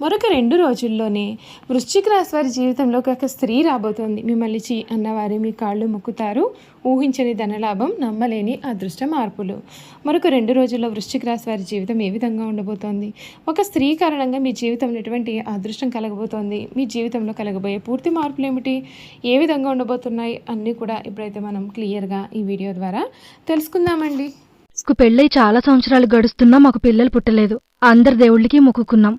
మరొక రెండు రోజుల్లోనే వృశ్చిక రాశి వారి జీవితంలోకి ఒక స్త్రీ రాబోతోంది. మిమ్మల్ని చీ అన్నవారి మీ కాళ్ళు మొక్కుతారు. ఊహించని ధనలాభం నమ్మలేని అదృష్ట మార్పులు. మరొక రెండు రోజుల్లో వృశ్చిక రాశి వారి జీవితం ఏ విధంగా ఉండబోతోంది? ఒక స్త్రీ కారణంగా మీ జీవితంలో ఎటువంటి అదృష్టం కలగబోతోంది? మీ జీవితంలో కలగబోయే పూర్తి మార్పులు ఏమిటి ఏ విధంగా ఉండబోతున్నాయి? అన్నీ కూడా ఇప్పుడైతే మనం క్లియర్గా ఈ వీడియో ద్వారా తెలుసుకుందామండి. పెళ్ళై చాలా సంవత్సరాలు గడుస్తున్నా మాకు పిల్లలు పుట్టలేదు. అందరి దేవుళ్ళకి మొక్కుకున్నాం.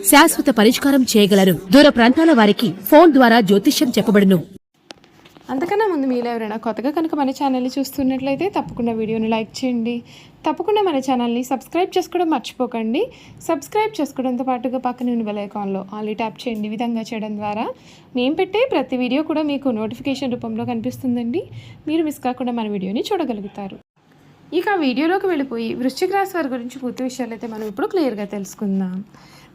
శాశ్వత పరిష్కారం చేయగలరు. దూర ప్రాంతాల వారికి ఫోన్ ద్వారా జ్యోతిష్యం చెప్పబడును. అంతకన్నా ముందు మీలో ఎవరైనా కొత్తగా కనుక మన ఛానల్ని చూస్తున్నట్లయితే తప్పకుండా వీడియోని లైక్ చేయండి. తప్పకుండా మన ఛానల్ని సబ్స్క్రైబ్ చేసుకోవడం మర్చిపోకండి. సబ్స్క్రైబ్ చేసుకోవడంతో పాటుగా పక్కన ఉన్న బెల్ ఐకాన్లో ఆల్రెడీ ట్యాప్ చేయండి. ఈ విధంగా చేయడం ద్వారా మేము పెట్టే ప్రతి వీడియో కూడా మీకు నోటిఫికేషన్ రూపంలో కనిపిస్తుందండి. మీరు మిస్ కాకుండా మన వీడియోని చూడగలుగుతారు. ఇక వీడియోలోకి వెళ్ళిపోయి వృశ్చిక రాశి వారి గురించి పూర్తి విషయాలు అయితే మనం ఇప్పుడు క్లియర్గా తెలుసుకుందాం.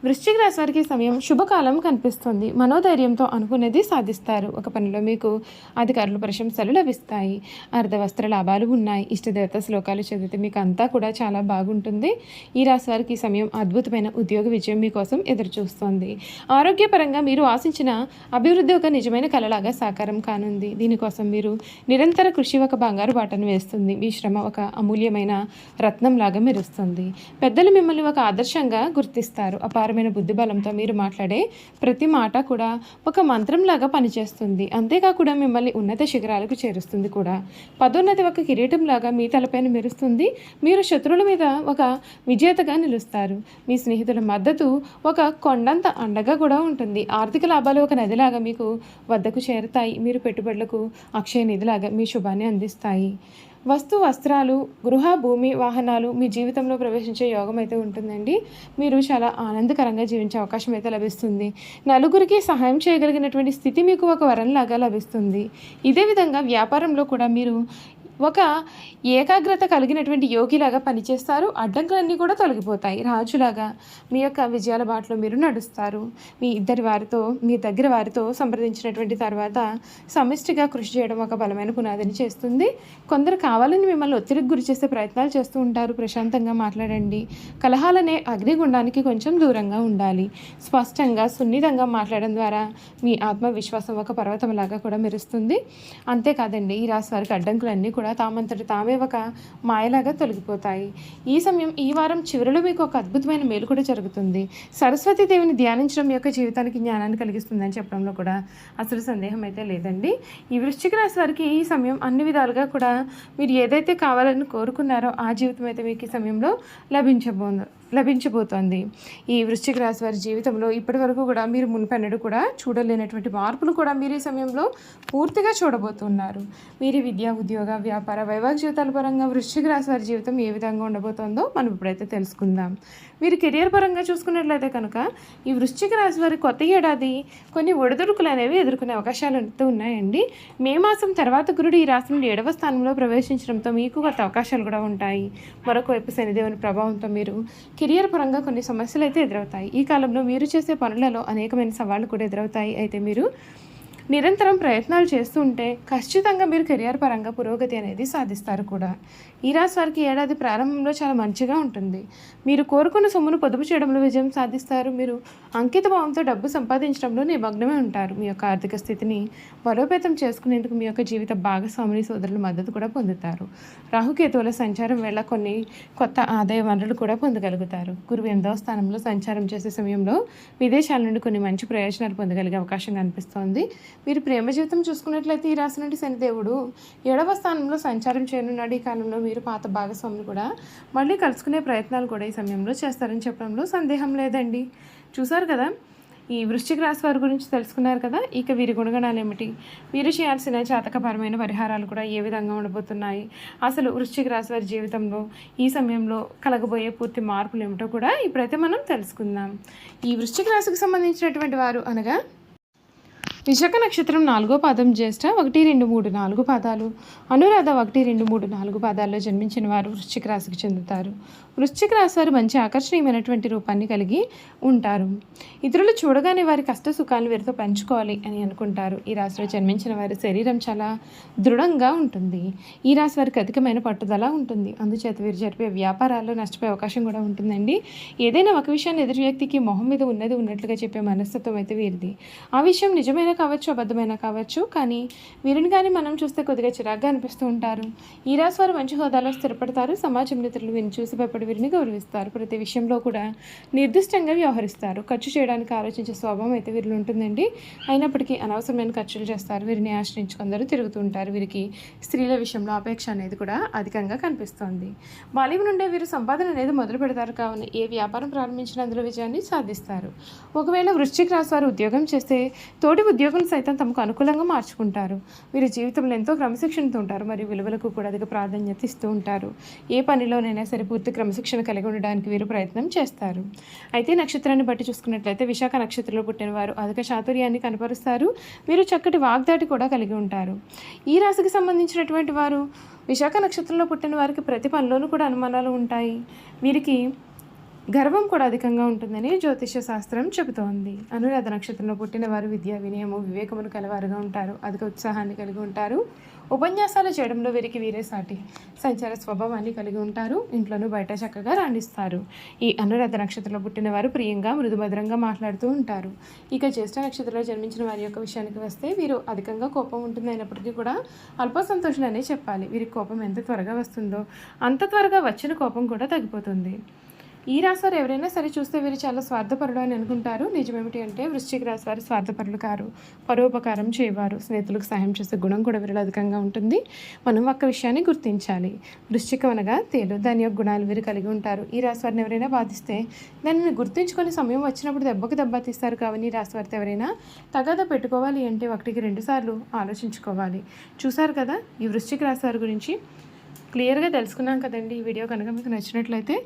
వృశ్చిక రాశి వారికి సమయం శుభకాలం కనిపిస్తుంది. మనోధైర్యంతో అనుకునేది సాధిస్తారు. ఒక పనిలో మీకు అధికారులు ప్రశంసలు లభిస్తాయి. అర్ధవస్త్ర లాభాలు ఉన్నాయి. ఇష్టదేవత శ్లోకాలు చదివితే మీకు అంతా కూడా చాలా బాగుంటుంది. ఈ రాశి వారికి సమయం అద్భుతమైన ఉద్యోగ విజయం మీకోసం ఎదురుచూస్తుంది. ఆరోగ్యపరంగా మీరు ఆశించిన అభివృద్ధి ఒక నిజమైన కళలాగా సాకారం కానుంది. దీనికోసం మీరు నిరంతర కృషి ఒక బంగారు బాటను వేస్తుంది. మీ శ్రమ ఒక అమూల్యమైన రత్నంలాగా మెరుస్తుంది. పెద్దలు మిమ్మల్ని ఒక ఆదర్శంగా గుర్తిస్తారు. అపారమైన బుద్ధిబలంతో మీరు మాట్లాడే ప్రతి మాట కూడా ఒక మంత్రంలాగా పనిచేస్తుంది. అంతేకాకుండా మిమ్మల్ని ఉన్నత శిఖరాలకు చేరుస్తుంది కూడా. పదోన్నతి ఒక కిరీటంలాగా మీ తలపైన మెరుస్తుంది. మీరు శత్రువుల మీద ఒక విజేతగా నిలుస్తారు. మీ స్నేహితుల మద్దతు ఒక కొండంత అండగా కూడా ఉంటుంది. ఆర్థిక లాభాలు ఒక నదిలాగా మీకు వద్దకు చేరుతాయి. మీరు పెట్టుబడులకు అక్షయ నిధిలాగా మీ శుభాన్ని అందిస్తాయి. వస్తు వస్త్రాలు గృహ భూమి వాహనాలు మీ జీవితంలో ప్రవేశించే యోగం అయితే ఉంటుందండి. మీరు చాలా ఆనందకరంగా జీవించే అవకాశం అయితే లభిస్తుంది. నలుగురికి సహాయం చేయగలిగినటువంటి స్థితి మీకు ఒక వరంలాగా లభిస్తుంది. ఇదే విధంగా వ్యాపారంలో కూడా మీరు ఒక ఏకాగ్రత కలిగినటువంటి యోగిలాగా పనిచేస్తారు. అడ్డంకులన్నీ కూడా తొలగిపోతాయి. రాజులాగా మీ యొక్క విజయాల బాటలో మీరు నడుస్తారు. మీ ఇద్దరి వారితో మీ దగ్గర వారితో సంప్రదించినటువంటి తర్వాత సమిష్టిగా కృషి చేయడం ఒక బలమైన పునాదిని చేస్తుంది. కొందరు కావాలని మిమ్మల్ని ఒత్తిడికి గురి చేసే ప్రయత్నాలు చేస్తూ ఉంటారు. ప్రశాంతంగా మాట్లాడండి. కలహాలనే అగ్నిగుండానికి కొంచెం దూరంగా ఉండాలి. స్పష్టంగా సున్నితంగా మాట్లాడడం ద్వారా మీ ఆత్మవిశ్వాసం ఒక పర్వతంలాగా కూడా మెరుస్తుంది. అంతేకాదండి ఈ రాశి వారికి అడ్డంకులన్నీ కూడా తామంతటి తామే ఒక మాయలాగా తొలగిపోతాయి. ఈ సమయం ఈ వారం చివరిలో మీకు ఒక అద్భుతమైన మేలు కూడా జరుగుతుంది. సరస్వతి దేవిని ధ్యానించడం యొక్క జీవితానికి జ్ఞానాన్ని కలిగిస్తుందని చెప్పడంలో కూడా అసలు సందేహం అయితే లేదండి. ఈ వృశ్చిక రాశి వారికి ఈ సమయం అన్ని విధాలుగా కూడా మీరు ఏదైతే కావాలని కోరుకున్నారో ఆ జీవితం అయితే మీకు ఈ సమయంలో లభించబో లభించబోతోంది. ఈ వృశ్చిక రాశి వారి జీవితంలో ఇప్పటి వరకు కూడా మీరు మునిపెన్నడు కూడా చూడలేనటువంటి మార్పులు కూడా మీరు ఈ సమయంలో పూర్తిగా చూడబోతున్నారు. మీరు విద్యా ఉద్యోగ వ్యాపార వైవాహిక జీవితాల పరంగా వృశ్చిక రాశి వారి జీవితం ఏ విధంగా ఉండబోతోందో మనం ఇప్పుడైతే తెలుసుకుందాం. మీరు కెరియర్ పరంగా చూసుకున్నట్లయితే కనుక ఈ వృశ్చిక రాశి వారి కొత్త ఏడాది కొన్ని ఒడిదుడుకులు అనేవి ఎదుర్కొనే అవకాశాలు అయితే ఉన్నాయండి. మే మాసం తర్వాత గురుడు ఈ రాశి నుండి ఏడవ స్థానంలో ప్రవేశించడంతో మీకు కొత్త అవకాశాలు కూడా ఉంటాయి. మరొక వైపు శనిదేవుని ప్రభావంతో మీరు కెరియర్ పరంగా కొన్ని సమస్యలు అయితే ఎదురవుతాయి. ఈ కాలంలో మీరు చేసే పనులలో అనేకమైన సవాళ్ళు కూడా ఎదురవుతాయి. అయితే మీరు నిరంతరం ప్రయత్నాలు చేస్తుంటే ఖచ్చితంగా మీరు కెరియర్ పరంగా పురోగతి అనేది సాధిస్తారు కూడా. ఈ రాశి వారికి ఏడాది ప్రారంభంలో చాలా మంచిగా ఉంటుంది. మీరు కోరుకున్న సొమ్మును పొదుపు చేయడంలో విజయం సాధిస్తారు. మీరు అంకిత భావంతో డబ్బు సంపాదించడంలో నిమగ్నమే ఉంటారు. మీ యొక్క ఆర్థిక స్థితిని బలోపేతం చేసుకునేందుకు మీ యొక్క జీవిత భాగస్వామిని సోదరుల మద్దతు కూడా పొందుతారు. రాహుకేతువుల సంచారం వేళ కొన్ని కొత్త ఆదాయ వనరులు కూడా పొందగలుగుతారు. గురువు ఎనిమిదవ స్థానంలో సంచారం చేసే సమయంలో విదేశాల నుండి కొన్ని మంచి ప్రయోజనాలు పొందగలిగే అవకాశం కనిపిస్తోంది. మీరు ప్రేమ జీవితం చూసుకున్నట్లయితే ఈ రాశి నుండి శనిదేవుడు ఏడవ స్థానంలో సంచారం చేయనున్నాడు. ఈ కాలంలో మీరు పాత భాగస్వాములు కూడా మళ్ళీ కలుసుకునే ప్రయత్నాలు కూడా ఈ సమయంలో చేస్తారని చెప్పడంలో సందేహం లేదండి. చూసారు కదా? ఈ వృశ్చిక రాశి వారి గురించి తెలుసుకున్నారు కదా? ఇక వీరి గుణగణాలు ఏమిటి? వీరు చేయాల్సిన జాతకపరమైన పరిహారాలు కూడా ఏ విధంగా ఉండబోతున్నాయి? అసలు వృశ్చిక రాశి వారి జీవితంలో ఈ సమయంలో కలగబోయే పూర్తి మార్పులు ఏమిటో కూడా ఇప్పుడైతే మనం తెలుసుకుందాం. ఈ వృశ్చిక రాశికి సంబంధించినటువంటి వారు అనగా విశాఖ నక్షత్రం నాలుగో పాదం జ్యేష్ఠ ఒకటి రెండు మూడు నాలుగు పాదాలు. అనురాధ ఒకటి రెండు మూడు నాలుగు పాదాల్లో జన్మించిన వారు వృశ్చిక రాశికి చెందుతారు. వృశ్చిక రాశి వారు మంచి ఆకర్షణీయమైనటువంటి రూపాన్ని కలిగి ఉంటారు. ఇతరులు చూడగానే వారి కష్ట సుఖాలు వీరితో పంచుకోవాలి అని అనుకుంటారు. ఈ రాశిలో జన్మించిన వారి శరీరం చాలా దృఢంగా ఉంటుంది. ఈ రాశి వారికి అధికమైన పట్టుదల ఉంటుంది. అందుచేత వీరు జరిపే వ్యాపారాల్లో నష్టపోయే అవకాశం కూడా ఉంటుందండి. ఏదైనా ఒక విషయాన్ని ఎదురు వ్యక్తికి మొహం మీద ఉన్నది ఉన్నట్లుగా చెప్పే మనస్తత్వం అయితే వీరిది. ఆ విషయం నిజమైన కావచ్చు అబద్ధమైన కావచ్చు కానీ వీరిని కానీ మనం చూస్తే కొద్దిగా చిరాగ్గా అనిపిస్తూ ఉంటారు. ఈ రాశి వారు మంచి హోదాలో స్థిరపడతారు. సమాజం మిత్రులు వీరిని చూసి భయపడి వీరిని గౌరవిస్తారు. ప్రతి విషయంలో కూడా నిర్దిష్టంగా వ్యవహరిస్తారు. ఖర్చు చేయడానికి ఆలోచించే స్వభావం అయితే వీరిలో ఉంటుందండి. అయినప్పటికీ అనవసరమైన ఖర్చులు చేస్తారు. వీరిని ఆశ్రయించుకుందరూ తిరుగుతూ ఉంటారు. వీరికి స్త్రీల విషయంలో అపేక్ష అనేది కూడా అధికంగా కనిపిస్తోంది. బాల్యం నుండే వీరు సంపాదన అనేది మొదలు పెడతారు. కావున ఏ వ్యాపారం ప్రారంభించిన అందులో విజయాన్ని సాధిస్తారు. ఒకవేళ వృశ్చిక రాశి వారు ఉద్యోగం చేస్తే తోటి ఉద్యోగులు సైతం తమకు అనుకూలంగా మార్చుకుంటారు. వీరి జీవితంలో ఎంతో క్రమశిక్షణతో ఉంటారు. మరియు విలువలకు కూడా అధిక ప్రాధాన్యత ఇస్తూ ఉంటారు. ఏ పనిలోనైనా సరే పూర్తి క్రమశిక్షణ కలిగి ఉండడానికి వీరు ప్రయత్నం చేస్తారు. అయితే నక్షత్రాన్ని బట్టి చూసుకున్నట్లయితే విశాఖ నక్షత్రంలో పుట్టిన వారు అధిక చాతుర్యాన్ని కనపరుస్తారు. వీరు చక్కటి వాగ్దాటి కూడా కలిగి ఉంటారు. ఈ రాశికి సంబంధించినటువంటి వారు విశాఖ నక్షత్రంలో పుట్టిన వారికి ప్రతి పనిలోనూ కూడా అనుమానాలు ఉంటాయి. వీరికి గర్వం కూడా అధికంగా ఉంటుందని జ్యోతిష శాస్త్రం చెబుతోంది. అనురాధ నక్షత్రంలో పుట్టిన వారు విద్య వినయము వివేకమును కలవారుగా ఉంటారు. అధిక ఉత్సాహాన్ని కలిగి ఉంటారు. ఉపన్యాసాలు చేయడంలో వీరికి వీరే సాటి. సంచార స్వభావాన్ని కలిగి ఉంటారు. ఇంట్లోనూ బయట చక్కగా రాణిస్తారు. ఈ అనురాధ నక్షత్రంలో పుట్టిన వారు ప్రియంగా మృదుమధురంగా మాట్లాడుతూ ఉంటారు. ఇక జ్యేష్ఠ నక్షత్రంలో జన్మించిన వారి యొక్క విషయానికి వస్తే వీరు అధికంగా కోపం ఉంటుంది అయినప్పటికీ కూడా అల్ప సంతోషులనే చెప్పాలి. వీరికి కోపం ఎంత త్వరగా వస్తుందో అంత త్వరగా వచ్చిన కోపం కూడా తగ్గిపోతుంది. ఈ రాశి ఎవరైనా సరే చూస్తే వీరు చాలా స్వార్థపరుడు అని అనుకుంటారు. నిజమేమిటి అంటే వృశ్చిక రాశి వారు స్వార్థపరులు కారు. పరోపకారం చేయవారు. స్నేహితులకు సహాయం చేసే గుణం కూడా వీరిలో అధికంగా ఉంటుంది. మనం ఒక్క విషయాన్ని గుర్తించాలి. వృశ్చికం అనగా తేలు. దాని యొక్క గుణాలు వీరు కలిగి ఉంటారు. ఈ రాశి వారిని ఎవరైనా బాధిస్తే దానిని గుర్తించుకునే సమయం వచ్చినప్పుడు దెబ్బకు దెబ్బ తీస్తారు. కావని ఈ రాశి వారితో ఎవరైనా తగాద పెట్టుకోవాలి అంటే ఒకటికి రెండు సార్లు ఆలోచించుకోవాలి. చూసారు కదా? ఈ వృశ్చిక రాశి వారి గురించి క్లియర్గా తెలుసుకున్నాం కదండి ఈ వీడియో. కనుక మీకు నచ్చినట్లయితే